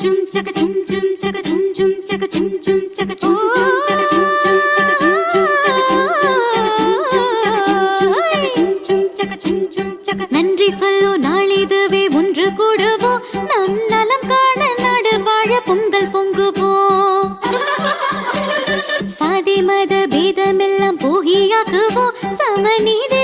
chaka chum chum chaka chum chum chaka chum chum chaka chum chum chaka chum chum chaka chum chum chaka chum chum chaka chum chum chaka chum chum chaka chum chum chaka chum chum chaka நன்றி சொல்லோ நாளிதுவே ஒன்று கூடுவோம் நம் நலம் காண நாடு வாழ பொங்கல் பொங்குவோம் சாதி மத பேதமெல்லாம் போகியாக்குவோம் சமநீதி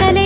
கலை